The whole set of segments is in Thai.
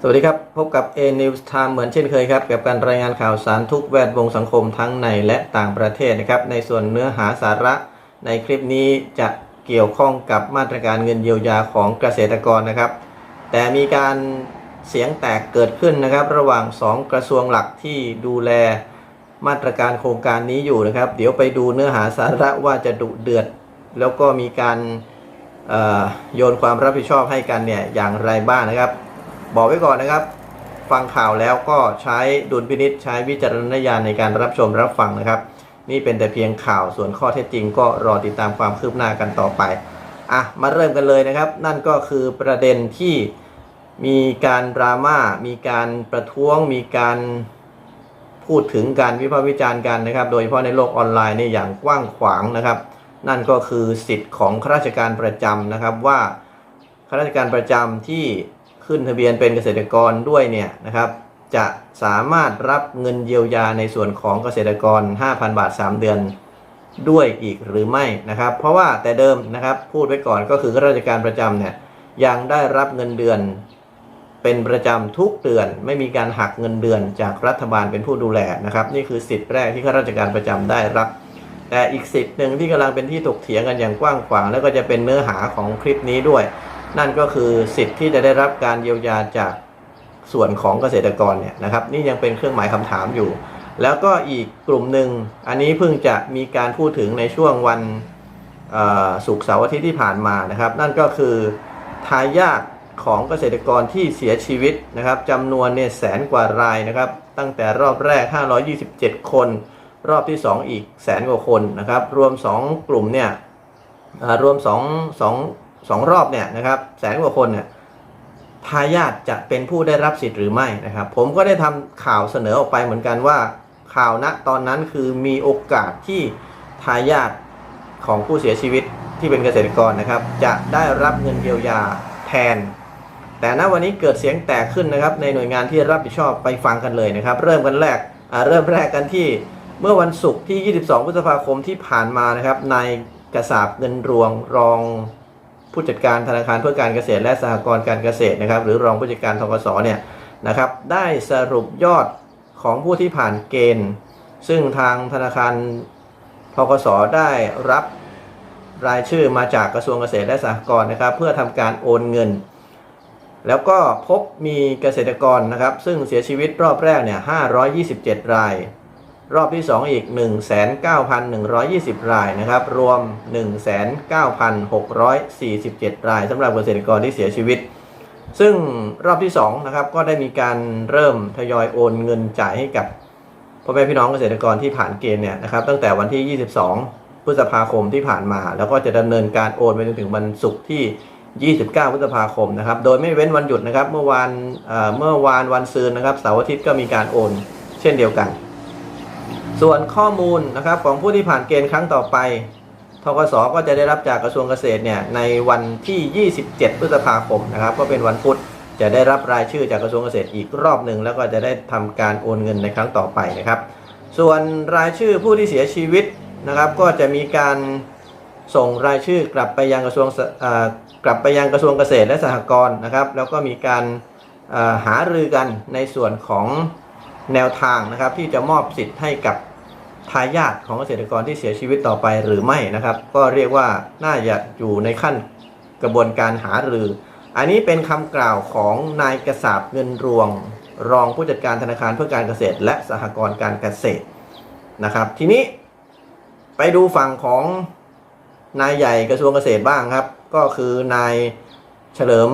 สวัสดีครับ พบกับ A News Time เหมือนเช่นเคยครับ กับการรายงานข่าวสารทุกแวดวงสังคมทั้งในและต่างประเทศนะครับ ในส่วนเนื้อหาสาระในคลิปนี้จะเกี่ยวข้องกับมาตรการเงินเยียวยาของเกษตรกรนะครับ แต่มีการเสียงแตกเกิดขึ้นนะครับ ระหว่าง 2 กระทรวงหลักที่ดูแลมาตรการโครงการนี้อยู่นะครับ เดี๋ยวไปดูเนื้อหาสาระว่าจะดุเดือด แล้วก็มีการโยนความรับผิดชอบให้กันเนี่ยอย่างไรบ้างนะครับ บอกไว้ก่อนนะครับ ฟังข่าวแล้วก็ใช้ดุลพินิษใช้วิจารณญาณในการรับชมรับฟังนะครับ นี่เป็นแต่เพียงข่าวส่วนข้อเท็จจริง ก็รอติดตามความคืบหน้ากันต่อไปอะมาเริ่มกันเลยนะครับ นั่นก็คือประเด็นที่มีการดราม่ามีการประท้วง มีการพูดถึงการวิพากษ์วิจารณ์กันนะครับ โดยเฉพาะในโลกออนไลน์เนี่ยอย่างกว้างขวางนะครับ นั่นก็คือสิทธิ์ของข้าราชการประจำนะครับว่าข้าราชการประจำที่ ขึ้นทะเบียนเป็นเกษตรกรด้วยเนี่ยนะครับ จะสามารถรับเงินเยียวยาในส่วนของเกษตรกร 5,000 บาท 3 เดือนด้วยอีกหรือไม่นะครับ เพราะว่าแต่เดิมนะครับพูดไว้ก่อนก็คือข้าราชการประจำเนี่ยยังได้รับเงินเดือน เป็นประจำทุกเดือน ไม่มีการหักเงินเดือนจากรัฐบาลเป็นผู้ดูแลนะครับ นี่คือสิทธิ์แรกที่ข้าราชการประจำได้รับ แต่อีกสิทธิ์หนึ่งที่กำลังเป็นที่ถกเถียงกันอย่างกว้างขวาง แล้วก็จะเป็นเนื้อหาของคลิปนี้ด้วย นั่นก็คือสิทธิ์ที่จะได้รับการเยียวยาจากส่วนของเกษตรกรเนี่ยนะครับ นี่ยังเป็นเครื่องหมายคำถามอยู่ แล้วก็อีกกลุ่มหนึ่งอันนี้เพิ่งจะมีการพูดถึงในช่วงวันศุกร์เสาร์อาทิตย์ที่ผ่านมานะครับ นั่นก็คือทายาทของเกษตรกรที่เสียชีวิตนะครับจำนวนเนี่ยแสนกว่ารายนะครับ ตั้งแต่รอบแรก 527 คน รอบที่ 2 อีกแสนกว่าคนนะครับ รวม 2 กลุ่มเนี่ยรวม2 2 2รอบเนี่ยนะครับแสนกว่าคนเนี่ยทายาทจะเป็นผู้ได้รับสิทธิ์หรือไม่นะครับ ผมก็ได้ทำข่าวเสนอออกไปเหมือนกันว่าข่าวณตอนนั้นคือมีโอกาสที่ทายาทของผู้เสียชีวิตที่เป็นเกษตรกรนะครับ จะได้รับเงินเยียวยาแทน แต่ณวันนี้เกิดเสียงแตกขึ้นนะครับ ในหน่วยงานที่รับผิดชอบไปฟังกันเลยนะครับ เริ่มกันแรกเริ่มแรกกันที่เมื่อวันศุกร์ที่ 22 พฤษภาคมที่ผ่านมานะครับนายกระสาบเงินรวงรอง ผู้จัดการธนาคารเพื่อการเกษตร และสหกรณ์การเกษตรนะครับ หรือรองผู้จัดการทกสเนี่ยนะครับ ได้สรุปยอดของผู้ที่ผ่านเกณฑ์ ซึ่งทางธนาคารทกสได้รับรายชื่อมาจากกระทรวงเกษตรและสหกรณ์นะครับ เพื่อทำการโอนเงิน แล้วก็พบมีเกษตรกรนะครับ ซึ่งเสียชีวิตรอบแรกเนี่ย527 ราย รอบที่2อีก 19,120 รายนะครับ รวม 19,647 รายสำหรับเกษตรกรที่เสียชีวิต ซึ่งรอบที่2นะครับก็ได้มีการเริ่มทยอยโอนเงินจ่ายให้กับพ่อแม่พี่น้องเกษตรกรที่ผ่านเกณฑ์เนี่ยนะครับตั้งแต่วันที่ 22 พฤษภาคมที่ผ่านมา แล้วก็จะดำเนินการโอนไปจนถึงวันศุกร์ที่ 29 พฤษภาคมนะครับ โดยไม่เว้นวันหยุดนะครับ เมื่อวานเอ่อเมื่อวานวันซืนนะครับเสาร์อาทิตย์ก็มีการโอน เช่นเดียวกัน ส่วนข้อมูลนะครับของผู้ที่ผ่านเกณฑ์ครั้งต่อไปทกสก็จะได้รับจากกระทรวงเกษตรเนี่ยในวันที่ 27 พฤษภาคมนะครับ ก็เป็นวันพุธจะได้รับรายชื่อจากกระทรวงเกษตรอีกรอบหนึ่งแล้วก็จะได้ทำการโอนเงินในครั้งต่อไปนะครับ ส่วนรายชื่อผู้ที่เสียชีวิตนะครับ ก็จะมีการส่งรายชื่อกลับไปยังกระทรวงกลับไปยังกระทรวงเกษตรและสหกรณ์นะครับ แล้วก็มีการหารือกันในส่วนของ แนวทางนะครับ ที่จะมอบสิทธิ์ให้กับทายาทของเกษตรกรที่เสียชีวิตต่อไปหรือไม่นะครับ ก็เรียกว่าน่าจะอยู่ในขั้นกระบวนการหารือ อันนี้เป็นคำกล่าวของนายกระสาบเงินรวง รองผู้จัดการธนาคารเพื่อการเกษตร และสหกรณ์การเกษตรนะครับ ทีนี้ไปดูฝั่งของนายใหญ่กระทรวงเกษตรบ้างครับ ก็คือนายเฉลิม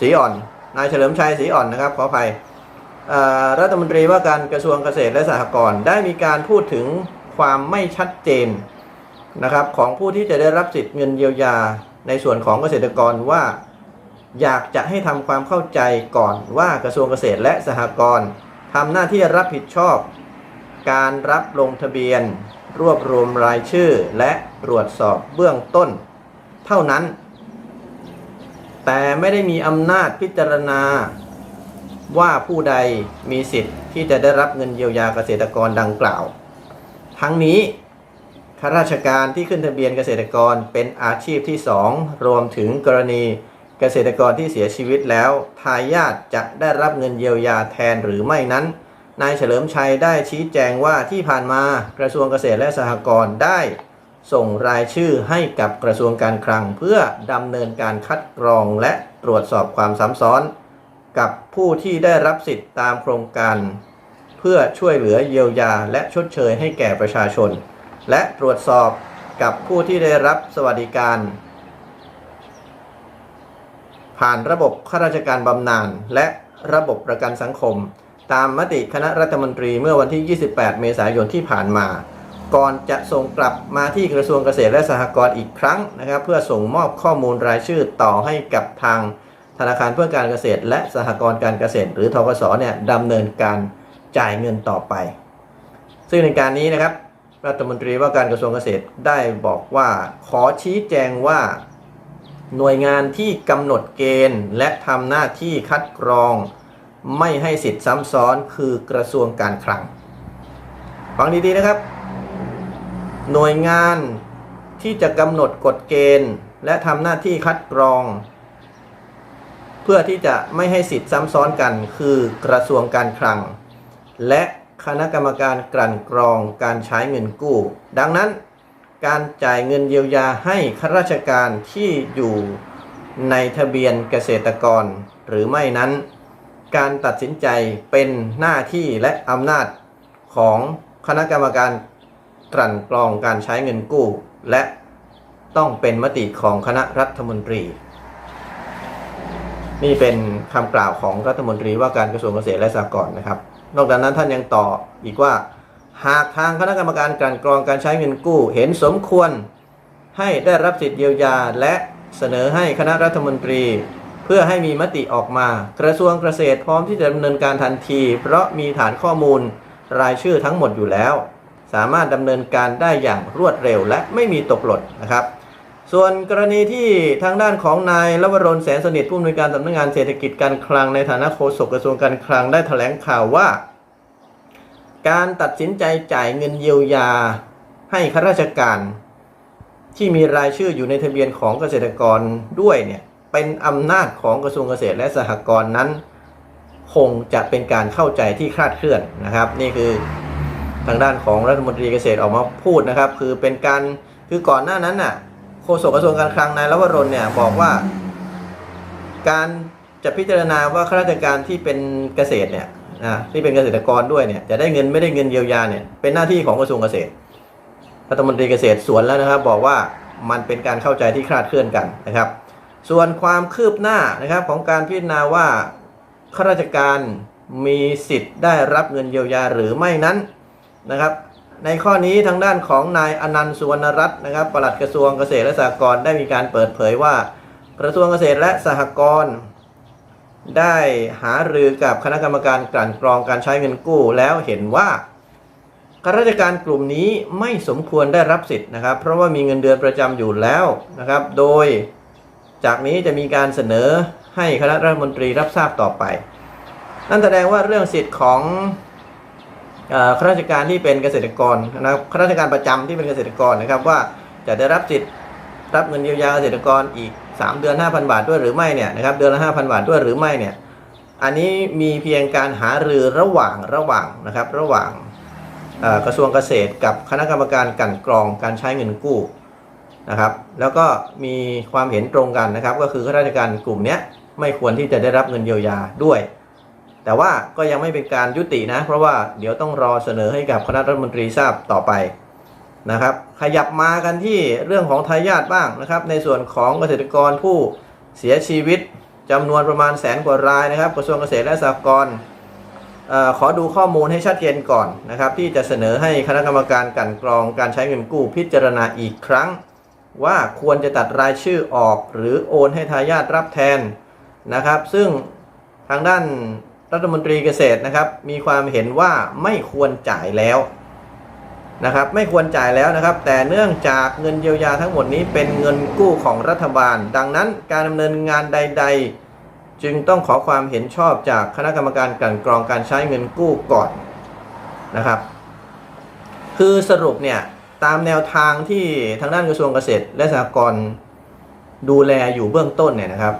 ศรีอ่อน นายเฉลิมชัยศรีอ่อนนะครับขออภัย รัฐมนตรีว่าการกระทรวงเกษตรและสหกรณ์ได้มีการพูดถึงความไม่ชัดเจนนะครับของผู้ที่จะได้รับสิทธิ์เงินเยียวยาในส่วนของเกษตรกรว่า อยากจะให้ทำความเข้าใจก่อนว่ากระทรวงเกษตรและสหกรณ์ทำหน้าที่รับผิดชอบ การรับลงทะเบียน รวบรวมรายชื่อและตรวจสอบเบื้องต้น เท่านั้น แต่ไม่ได้มีอำนาจพิจารณา ว่าผู้ใดมีสิทธิ์ที่จะได้รับเงินเยียวยาเกษตรกรดังกล่าว ทั้งนี้ข้าราชการที่ขึ้นทะเบียนเกษตรกรเป็นอาชีพที่ 2 รวมถึงกรณีเกษตรกรที่เสียชีวิตแล้วทายาทจะได้รับเงินเยียวยาแทนหรือไม่นั้น นายเฉลิมชัยได้ชี้แจงว่าที่ผ่านมากระทรวงเกษตรและสหกรณ์ได้ ส่งรายชื่อให้กับกระทรวงการคลัง เพื่อดำเนินการคัดกรองและตรวจสอบความซ้ำซ้อน กับผู้ที่ได้รับสิทธิ์ตามโครงการ เพื่อช่วยเหลือเยียวยาและชดเชยให้แก่ประชาชน และตรวจสอบกับผู้ที่ได้รับสวัสดิการ ผ่านระบบข้าราชการบำนาญและระบบประกันสังคม ตามมติคณะรัฐมนตรีเมื่อวันที่ 28 เมษายนที่ผ่านมา ก่อนจะส่งกลับมาที่กระทรวงเกษตรและสหกรณ์อีกครั้งนะครับ เพื่อส่งมอบข้อมูลรายชื่อต่อให้กับทาง ธนาคารเพื่อการเกษตร และสหกรณ์การเกษตร หรือทกสเนี่ยดำเนินการจ่ายเงินต่อไป ซึ่งในการนี้นะครับรัฐมนตรีว่าการกระทรวงเกษตรได้บอกว่าขอชี้แจงว่า หน่วยงานที่กำหนดเกณฑ์ และทำหน้าที่คัดกรอง ไม่ให้สิทธิ์ซ้ำซ้อนคือกระทรวงการคลังฟังดีๆนะครับ หน่วยงานที่จะกำหนดกฎเกณฑ์ และทำหน้าที่คัดกรอง เพื่อที่จะไม่ให้สิทธิ์ซ้ำซ้อนกัน คือกระทรวงการคลัง และคณะกรรมการกลั่นกรองการใช้เงินกู้ ดังนั้นการจ่ายเงินเยียวยาให้ข้าราชการที่อยู่ในทะเบียนเกษตรกร หรือไม่นั้น การตัดสินใจเป็นหน้าที่และอำนาจของคณะกรรมการกลั่นกรองการใช้เงินกู้ และต้องเป็นมติของคณะรัฐมนตรี นี่เป็นคำกล่าวของรัฐมนตรีว่าการกระทรวงเกษตรและสหกรณ์นะครับ นอกจากนั้นท่านยังต่ออีกว่า หากทางคณะกรรมการกลั่นกรองการใช้เงินกู้ เห็นสมควรให้ได้รับสิทธิเยียวยาและเสนอให้คณะรัฐมนตรี เพื่อให้มีมติออกมา กระทรวงเกษตรพร้อมที่จะดำเนินการทันที เพราะมีฐานข้อมูลรายชื่อทั้งหมดอยู่แล้ว สามารถดำเนินการได้อย่างรวดเร็วและไม่มีตกหล่นนะครับ ส่วนกรณีที่ทางด้านของนายลวรนแสนสนิทผู้อำนวยการสำนักงานเศรษฐกิจการคลังในฐานะโฆษกกระทรวงการคลังได้แถลงข่าวว่า การตัดสินใจจ่ายเงินเยียวยาให้ข้าราชการ ที่มีรายชื่ออยู่ในทะเบียนของเกษตรกรด้วยเนี่ยเป็นอำนาจของกระทรวงเกษตรและสหกรณ์นั้น คงจะเป็นการเข้าใจที่คลาดเคลื่อนนะครับ นี่คือทางด้านของรัฐมนตรีเกษตรออกมาพูดนะครับ คือเป็นการคือก่อนหน้านั้นน่ะ โฆษกกระทรวงการคลังนายลวรนเนี่ยบอกว่า การจะพิจารณาว่าข้าราชการที่เป็นเกษตรเนี่ยนะที่เป็นเกษตรกรด้วยเนี่ยจะได้เงินไม่ได้เงินเยียวยาเนี่ยเป็นหน้าที่ของกระทรวงเกษตรรัฐมนตรีเกษตรสวนแล้วนะครับ บอกว่ามันเป็นการเข้าใจที่คลาดเคลื่อนกันนะครับ ส่วนความคืบหน้านะครับของการพิจารณาว่าข้าราชการมีสิทธิ์ได้รับเงินเยียวยาหรือไม่นั้นนะครับ ในข้อนี้ทางด้านของนายอนันต์สุวรรณรัตน์นะครับปลัดกระทรวงเกษตรและสหกรณ์ได้มีการเปิดเผยว่า กระทรวงเกษตรและสหกรณ์ได้หารือกับคณะกรรมการกลั่นกรองการใช้เงินกู้แล้วเห็นว่าข้าราชการกลุ่มนี้ไม่สมควรได้รับสิทธิ์นะครับ เพราะว่ามีเงินเดือนประจำอยู่แล้วนะครับ โดยจากนี้จะมีการเสนอให้คณะรัฐมนตรีรับทราบต่อไป นั่นแสดงว่าเรื่องสิทธิ์ของ ข้าราชการที่เป็นเกษตรกรนะครับข้าราชการประจำที่เป็นเกษตรกรนะครับ ว่าจะได้รับสิทธิ์รับเงินเยียวยาเกษตรกรอีก 3 เดือน 5,000 บาทด้วยหรือไม่เนี่ยนะครับเดือนละ5,000 บาทด้วยหรือไม่เนี่ยอันนี้มีเพียงการหารือระหว่างระหว่างนะครับระหว่างกระทรวงเกษตรกับคณะกรรมการกันกรองการใช้เงินกู้นะครับ แล้วก็มีความเห็นตรงกันนะครับ ก็คือข้าราชการกลุ่มนี้ไม่ควรที่จะได้รับเงินเยียวยาด้วย แต่ว่าก็ยังไม่เป็นการยุตินะ เพราะว่าเดี๋ยวต้องรอเสนอให้กับคณะรัฐมนตรีทราบต่อไปนะครับ ขยับมากันที่เรื่องของทายาทบ้างนะครับ ในส่วนของเกษตรกรผู้เสียชีวิตจำนวนประมาณแสนกว่ารายนะครับ กระทรวงเกษตรและสหกรณ์ขอดูข้อมูลให้ชัดเจนก่อนนะครับ ที่จะเสนอให้คณะกรรมการกันกรองการใช้เงินกู้พิจารณาอีกครั้ง ว่าควรจะตัดรายชื่อออก หรือโอนให้ทายาทรับแทนนะครับ ซึ่งทางด้าน รัฐมนตรีเกษตรนะครับ มีความเห็นว่าไม่ควรจ่ายแล้วนะครับ ไม่ควรจ่ายแล้วนะครับ แต่เนื่องจากเงินเยียวยาทั้งหมดนี้เป็นเงินกู้ของรัฐบาล ดังนั้นการดำเนินงานใด ๆ จึงต้องขอความเห็นชอบจากคณะกรรมการกลั่นกรองการใช้เงินกู้ก่อนนะครับ คือสรุปเนี่ยตามแนวทางที่ทางด้านกระทรวงเกษตร และสหกรณ์ดูแลอยู่เบื้องต้นเนี่ยนะครับ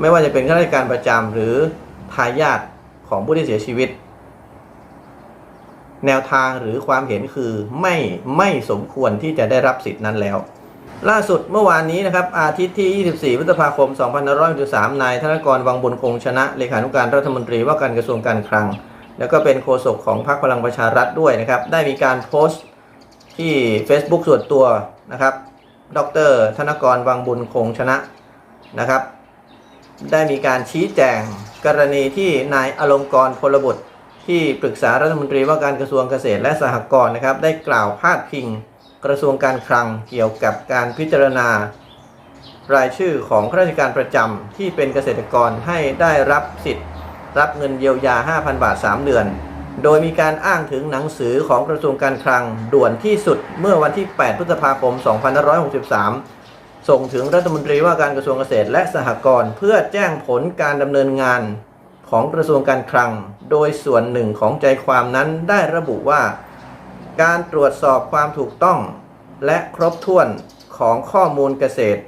ไม่ว่าจะเป็นข้าราชการประจำหรือทายาท ของผู้ที่เสียชีวิต แนวทางหรือความเห็นคือไม่ไม่สมควรที่จะได้รับสิทธินั้นแล้ว ล่าสุดเมื่อวานนี้นะครับ อาทิตย์ที่ 24 พฤษภาคม 2563นายธนกรวังบุญคงชนะ เลขานุการรัฐมนตรีว่าการกระทรวงการคลัง แล้วก็เป็นโฆษกของพรรคพลังประชารัฐด้วยนะครับ ได้มีการโพสต์ที่ Facebook ส่วนตัวนะครับ ดร ธนกรวังบุญคงชนะนะครับ ได้มีการชี้แจง กรณีที่นายอลงกรณ์พลบุตรที่ปรึกษารัฐมนตรีว่าการกระทรวงเกษตรและสหกรณ์นะครับ ได้กล่าวพาดพิง กระทรวงการคลังเกี่ยวกับการพิจารณา รายชื่อของข้าราชการประจำที่เป็นเกษตรกรให้ได้รับสิทธิ์ รับเงินเยียวยา 5,000 บาท 3 เดือน โดยมีการอ้างถึงหนังสือของกระทรวงการคลังด่วนที่สุดเมื่อวันที่ 8 พฤษภาคม 2563 ส่งถึงรัฐมนตรีว่าการกระทรวงเกษตรและสหกรณ์เพื่อแจ้งผลการดำเนินงานของกระทรวงการคลัง โดยส่วนหนึ่งของใจความนั้นได้ระบุว่า การตรวจสอบความถูกต้อง และครบถ้วนของข้อมูลเกษตร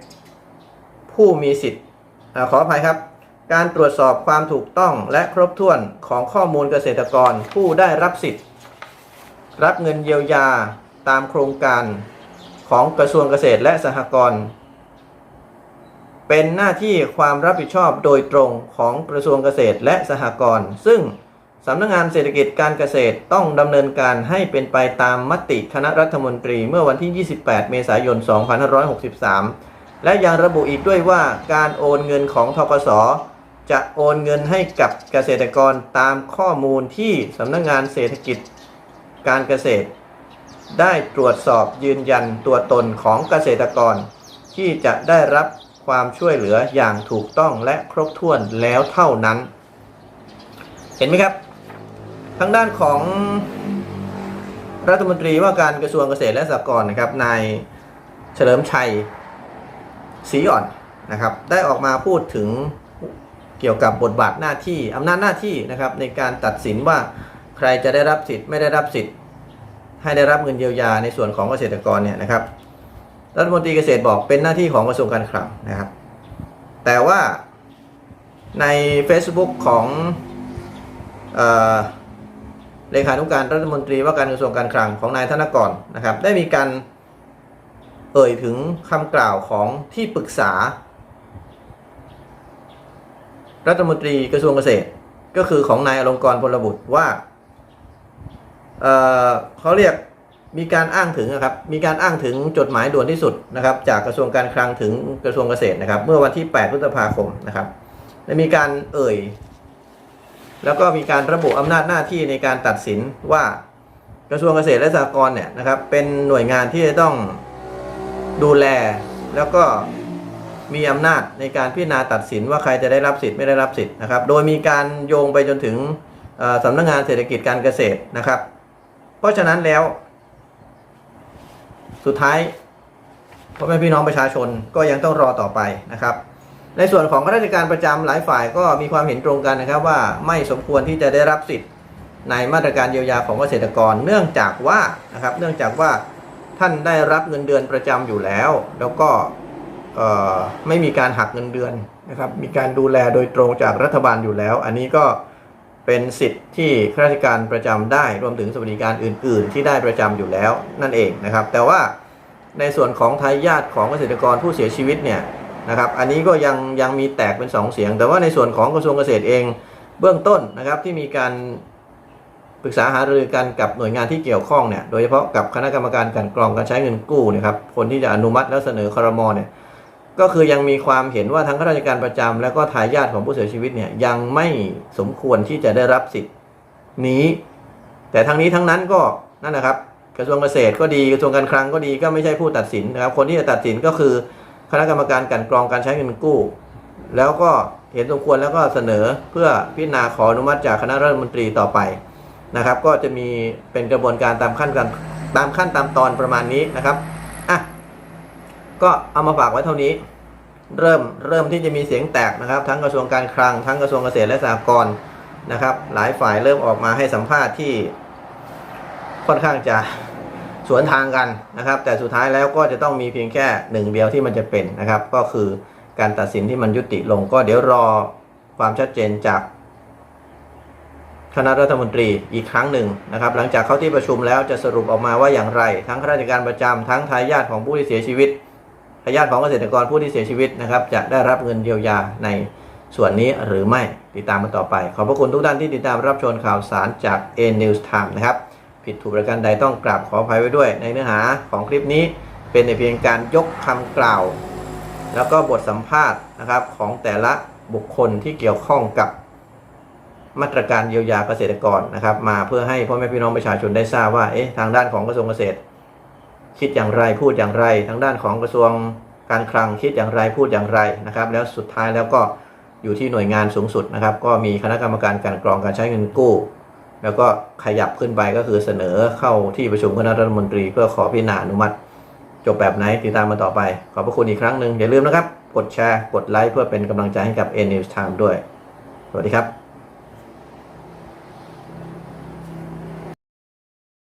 ผู้มีสิทธิ์ขออภัยครับ การตรวจสอบความถูกต้องและครบถ้วนของข้อมูลเกษตรกรผู้ได้รับสิทธิ์ รับเงินเยียวยาตามโครงการของกระทรวงเกษตรและสหกรณ์ เป็นหน้าที่ความรับผิดชอบโดยตรงของกระทรวงเกษตรและสหกรณ์ซึ่งสำนักงงานเศรษฐกิจการเกษตรต้องดำเนินการให้เป็นไปตามมติคณะรัฐมนตรีเมื่อวันที่ 28 เมษายน 2563 และยังระบุอีกด้วยว่าการโอนเงินของทกส จะโอนเงินให้กับเกษตรกรตามข้อมูลที่สำนักงงานเศรษฐกิจการเกษตร ได้ตรวจสอบยืนยันตัวตนของเกษตรกร ที่จะได้รับ ความช่วยเหลืออย่างถูกต้องและครบถ้วนแล้วเท่านั้น เห็นไหมครับ ทางด้านของรัฐมนตรีว่าการกระทรวงเกษตรและสหกรณ์นะครับนายเฉลิมชัยศรีอ่อนนะครับ ได้ออกมาพูดถึงเกี่ยวกับบทบาทหน้าที่อำนาจหน้าที่นะครับ ในการตัดสินว่าใครจะได้รับสิทธิ์ไม่ได้รับสิทธิ์ ให้ได้รับเงินเยียวยาในส่วนของเกษตรกรเนี่ยนะครับ รัฐมนตรีเกษตรบอกเป็นหน้าที่ของกระทรวงการคลังนะครับ แต่ว่าใน Facebook ของเอเลขานุการรัฐมนตรีว่าการกระทรวงการคลังของนายธนกรนะครับ ได้มีการเอ่ยถึงคำกล่าวของที่ปรึกษา รัฐมนตรีกระทรวงเกษตร ก็คือของนายอลงกรพลบุตรว่าเเขาเรียก มีการอ้างถึงนะครับ มีการอ้างถึงจดหมายด่วนที่สุดนะครับ จากกระทรวงการคลังถึงกระทรวงเกษตรนะครับ เมื่อวันที่ 8 พฤษภาคมนะครับได้มีการเอ่ย แล้วก็มีการระบุอำนาจหน้าที่ในการตัดสินว่ากระทรวงเกษตรและสหกรณ์เนี่ยนะครับ เป็นหน่วยงานที่จะต้องดูแลแล้วก็มีอำนาจในการพิจารณาตัดสินว่าใครจะได้รับสิทธิ์ไม่ได้รับสิทธิ์นะครับ โดยมีการโยงไปจนถึงสำนักงานเศรษฐกิจการเกษตรนะครับ เพราะฉะนั้นแล้ว สุดท้ายพ่อแม่พี่น้องประชาชนก็ยังต้องรอต่อไปนะครับ ในส่วนของข้าราชการประจำหลายฝ่ายก็มีความเห็นตรงกันนะครับว่าไม่สมควรที่จะได้รับสิทธิ์ในมาตรการเยียวยาของเกษตรกร เนื่องจากว่านะครับ เนื่องจากว่าท่านได้รับเงินเดือนประจำอยู่แล้ว แล้วก็ไม่มีการหักเงินเดือนนะครับ มีการดูแลโดยตรงจากรัฐบาลอยู่แล้ว อันนี้ก็ เป็นสิทธิ์ที่ข้าราชการประจำได้รวมถึงสวัสดิการอื่น ๆ ที่ได้ประจำอยู่แล้วนั่นเองนะครับ แต่ว่าในส่วนของทายาทของเกษตรกรผู้เสียชีวิตเนี่ยนะครับ อันนี้ก็ยังยังมีแตกเป็น 2 เสียง แต่ว่าในส่วนของกระทรวงเกษตรเองเบื้องต้นนะครับที่มีการปรึกษาหารือกันกับหน่วยงานที่เกี่ยวข้องเนี่ยโดยเฉพาะกับคณะกรรมการกลันกรองการใช้เงินกู้นะครับคนที่จะอนุมัติแล้วเสนอครมเนี่ย ก็คือยังมีความเห็นว่าทั้งข้าราชการประจำและก็ทายาทของผู้เสียชีวิตเนี่ยยังไม่สมควรที่จะได้รับสิทธิ์นี้ แต่ทั้งนี้ทั้งนั้นก็นั่นนะครับ กระทรวงเกษตรก็ดีกระทรวงการคลังก็ดีก็ไม่ใช่ผู้ตัดสินนะครับ คนที่จะตัดสินก็คือคณะกรรมการกันกรองการใช้เงินกู้ แล้วก็เห็นสมควรแล้วก็เสนอเพื่อพิจารณาขออนุมัติจากคณะรัฐมนตรีต่อไปนะครับ ก็จะมีเป็นกระบวนการตามขั้นการตามขั้นตามตอนประมาณนี้นะครับ ก็เอามาฝากไว้เท่านี้ เริ่มเริ่มที่จะมีเสียงแตกนะครับ ทั้งกระทรวงการคลัง ทั้งกระทรวงเกษตรและสหกรณ์นะครับ หลายฝ่ายเริ่มออกมาให้สัมภาษณ์ที่ค่อนข้างจะสวนทางกันนะครับ แต่สุดท้ายแล้วก็จะต้องมีเพียงแค่หนึ่งเดียวที่มันจะเป็นนะครับ ก็คือการตัดสินที่มันยุติลง ก็เดี๋ยวรอความชัดเจนจากคณะรัฐมนตรีอีกครั้งหนึ่งนะครับ หลังจากเข้าที่ประชุมแล้วจะสรุปออกมาว่าอย่างไร ทั้งข้าราชการประจำทั้งทายาทของผู้ที่เสียชีวิต ทายาทของเกษตรกรผู้ที่เสียชีวิตนะครับ จะได้รับเงินเยียวยาในส่วนนี้หรือไม่ติดตามมาต่อไป ขอบพระคุณทุกท่านที่ติดตามรับชมข่าวสารจาก A News Time นะครับ ผิดถูกประการใดต้องกราบขออภัยไว้ด้วย ในเนื้อหาของคลิปนี้เป็นในเพียงการยกคำกล่าว แล้วก็บทสัมภาษณ์นะครับของแต่ละบุคคลที่เกี่ยวข้องกับมาตรการเยียวยาเกษตรกรนะครับ มาเพื่อให้พ่อแม่พี่น้องประชาชนได้ทราบว่าเอ๊ะทางด้านของกระทรวงเกษตร คิดอย่างไรพูดอย่างไร ทางด้านของกระทรวงการคลังคิดอย่างไรพูดอย่างไรนะครับ แล้วสุดท้ายแล้วก็อยู่ที่หน่วยงานสูงสุดนะครับ ก็มีคณะกรรมการการกรองการใช้เงินกู้ แล้วก็ขยับขึ้นไปก็คือเสนอเข้าที่ประชุมคณะรัฐมนตรี เพื่อขอพิจารณาอนุมัติ จบแบบไหนติดตามมาต่อไป ขอบพระคุณอีกครั้งหนึ่งอย่าลืมนะครับ กดแชร์กดไลค์เพื่อเป็นกำลังใจให้กับ A News Time ด้วย สวัสดีครับ